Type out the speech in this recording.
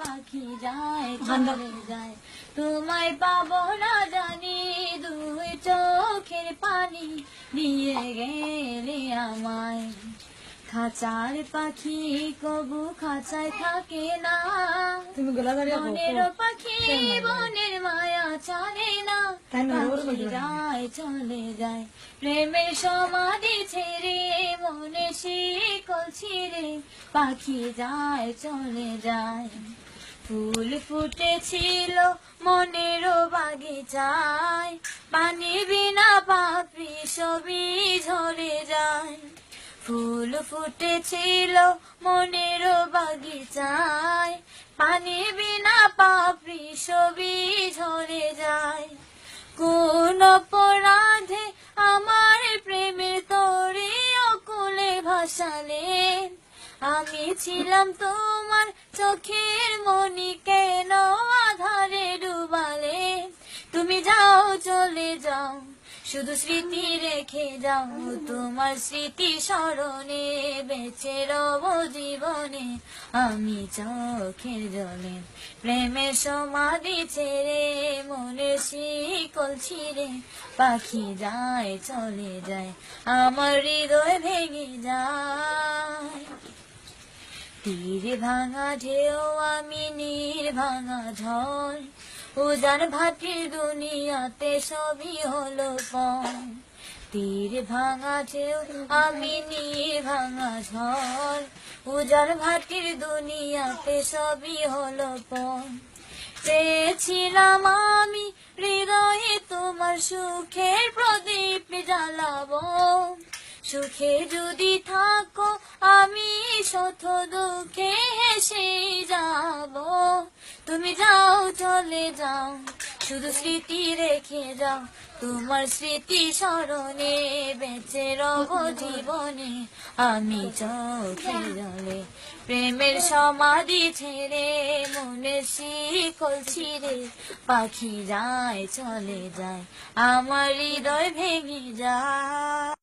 পাখি যায় চলে যায়। তোমায় পাবো না জানি দুই চোখের পানি দিয়ে গেলে আমায়। খাঁচার পাখি কবু খাঁচায় থাকে না। বনের পাখি বনের মায়া ছাড়ে না তাই না, ওর পাখি বলতে পারি। যায় চলে যায়। প্রেমের সমাধি ছেড়ে মনে শিকল ছিঁড়ে পাখি যায় চলে যায়। ফুল ফুটেছিল মনের বাগিচায় পানি বিনা পাপড়ি সবই ঝরে যায়। ফুল ফুটেছিল মনের বাগিচায় পানি বিনা সবই ঝরে যায়। কোন অপরাধে আমার প্রেমের তরে অকুলে ভাসালে আমি ছিলাম তোমার চোখের মনি কেন আধারে ডুবালে? তুমি যাও, চলে যাও। শুধু স্মৃতি রেখে যাও তোমার স্মৃতি স্মরণে বেঁচে রব জীবনে। আমি চোখের জলে প্রেমের সমাধি ছেড়ে, মনের শিকল ছিঁড়ে, পাখি যায়, চলে যায়, আমার হৃদয় ভেঙে যায়। তীর ভাঙা ঢেউ, আমি নীর ভাঙা ঝড় উজান ভাটির দুনিয়াতে সবই হলো পণ। তীর ভাঙা ঢেউ, আমি নীর ভাঙা ঝড়। উজান ভাটির দুনিয়াতে সবই হলো পণ। চেয়েছিলাম আমি হৃদয়ে তোমার সুখের প্রদীপ জ্বালাবো। সুখে যদি থাকো, আমি শত দুঃখে হেসে যাব। তুমি যাও, চলে যাও। শুধু স্মৃতি রেখে যাও। তোমার স্মৃতি স্মরণে বেঁচে রব জীবনে। আমি চোখে জলে প্রেমের সমাধি ছেড়ে মনে শিকল ছিঁড়ে পাখি যায়, চলে যায়। আমার হৃদয় ভেঙে যায়।